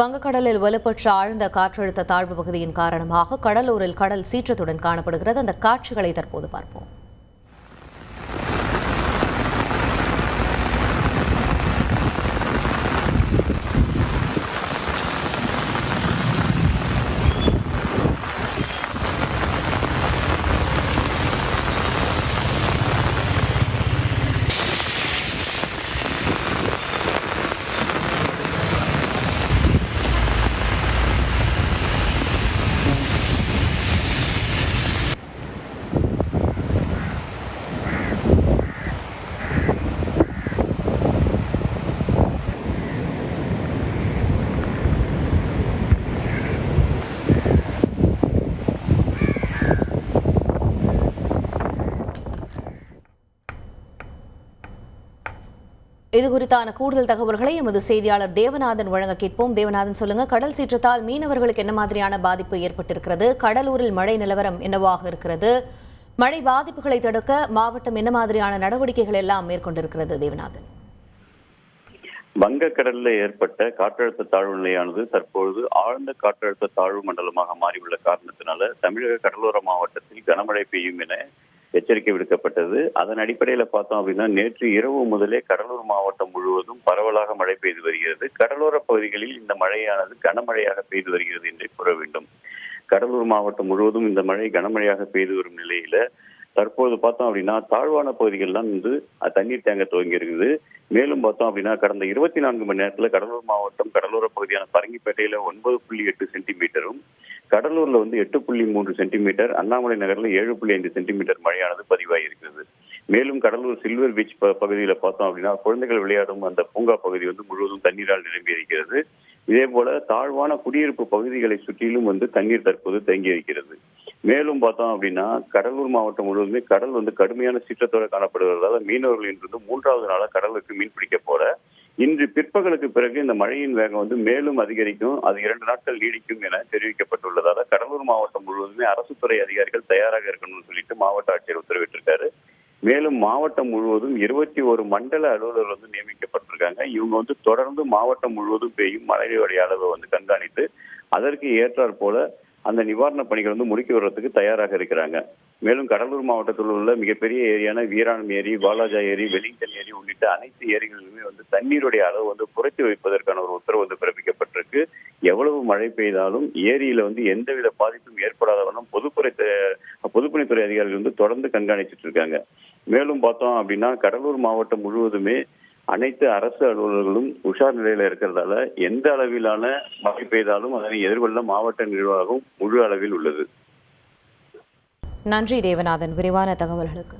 வங்கக்கடலில் வலுப்பெற்ற ஆழ்ந்த காற்றழுத்த தாழ்வு பகுதியின் காரணமாக கடலூரில் கடல் சீற்றத்துடன் காணப்படுகிறது. அந்த காட்சிகளை தற்போது பார்ப்போம். இது குறித்தான கூடுதல் தகவல்களை எமது செய்தியாளர் தேவநாதன் வழங்க கேட்போம். தேவநாதன் சொல்லுங்க கடல் சீற்றத்தால் மீனவர்களுக்கு என்ன மாதிரியான பாதிப்பு ஏற்பட்டிருக்கிறது? கடலூரில் மழை நிலவரம் என்னவாக இருக்கிறது? மழை பாதிப்புகளை தடுக்க மாவட்டம் என்ன மாதிரியான நடவடிக்கைகள் எல்லாம் மேற்கொண்டிருக்கிறது? தேவநாதன். வங்கக்கடலில் ஏற்பட்ட காற்றழுத்த தாழ்வு நிலையானது தற்பொழுது ஆழ்ந்த காற்றழுத்த தாழ்வு மண்டலமாக மாறியுள்ள காரணத்தினால தமிழக கடலோர மாவட்டத்தில் கனமழை பெய்யும் என எச்சரிக்கை விடுக்கப்பட்டது. அதன் அடிப்படையில் பார்த்தோம் அப்படின்னா நேற்று இரவு முதலே கடலூர் மாவட்டம் முழுவதும் பரவலாக மழை பெய்து வருகிறது. கடலோர பகுதிகளில் இந்த மழையானது கனமழையாக பெய்து வருகிறது என்றே கூற வேண்டும். கடலூர் மாவட்டம் முழுவதும் இந்த மழை கனமழையாக பெய்து வரும் நிலையில தற்போது பார்த்தோம் அப்படின்னா தாழ்வான பகுதிகள்லாம் வந்து தண்ணீர் தேங்க துவங்கி இருக்குது. மேலும் பார்த்தோம் அப்படின்னா கடந்த இருபத்தி நான்கு மணி நேரத்தில் கடலூர் மாவட்டம் கடலோர பகுதியான பரங்கிப்பேட்டையில ஒன்பது புள்ளி எட்டு சென்டிமீட்டரும் கடலூர்ல வந்து எட்டு புள்ளி மூன்று சென்டிமீட்டர் அண்ணாமலை நகர்ல ஏழு புள்ளி ஐந்து சென்டிமீட்டர் மழையானது பதிவாகியிருக்கிறது மேலும் கடலூர் சில்வர் பீச் ப- பகுதியில பார்த்தோம் அப்படின்னா குழந்தைகள் விளையாடும் அந்த பூங்கா பகுதி வந்து முழுவதும் தண்ணீரால் நிரம்பி இருக்கிறது இதே போல தாழ்வான குடியிருப்பு பகுதிகளை சுற்றிலும் வந்து தண்ணீர் தற்போது தேங்கி இருக்கிறது மேலும் பார்த்தோம் அப்படின்னா கடலூர் மாவட்டம் முழுவதுமே கடல் வந்து கடுமையான சீற்றத்தோடு காணப்படுவதால் மீனவர்கள் இன்று வந்து மூன்றாவது நாளாக கடலுக்கு மீன் பிடிக்க போற இன்று பிற்பகலுக்கு பிறகு இந்த மழையின் வேகம் வந்து மேலும் அதிகரிக்கும். அது இரண்டு நாட்கள் நீடிக்கும் என தெரிவிக்கப்பட்டுள்ளதால கடலூர் மாவட்டம் முழுவதுமே அரசு துறை அதிகாரிகள் தயாராக இருக்கணும்னு சொல்லிட்டு மாவட்ட ஆட்சியர் உத்தரவிட்டிருக்காரு. மேலும் மாவட்டம் முழுவதும் இருபத்தி ஒரு மண்டல அலுவலர்கள் வந்து நியமிக்கப்பட்டிருக்காங்க. இவங்க வந்து தொடர்ந்து மாவட்டம் முழுவதும் பெய்யும் மழையுடைய அளவை வந்து கண்காணித்து அதற்கு ஏற்றாற் போல அந்த நிவாரணப் பணிகள் வந்து முடுக்கி வர்றதுக்கு தயாராக இருக்கிறாங்க. மேலும் கடலூர் மாவட்டத்தில் உள்ள மிகப்பெரிய ஏரியான வீராணம் ஏரி வாலாஜா ஏரி வெலிங்டன் ஏரி உள்ளிட்ட அனைத்து ஏரிகளிலுமே வந்து தண்ணீருடைய அளவு வந்து குறைத்து வைப்பதற்கான ஒரு உத்தரவு வந்து பிறப்பிக்கப்பட்டிருக்கு. எவ்வளவு மழை பெய்தாலும் ஏரியில வந்து எந்தவித பாதிப்பும் ஏற்படாத வண்ணம் பொதுப்புறை பொதுப்பணித்துறை அதிகாரிகள் வந்து தொடர்ந்து கண்காணிச்சிட்டு இருக்காங்க. மேலும் பார்த்தோம் அப்படின்னா கடலூர் மாவட்டம் முழுவதுமே அனைத்து அரசு அலுவலர்களும் உஷார் நிலையில இருக்கிறதால எந்த அளவிலான மழை பெய்தாலும் அதனை எதிர்கொள்ள மாவட்ட நிர்வாகம் முழு அளவில் உள்ளது. நன்றி தேவநாதன். விரிவான தகவல்களுக்கு.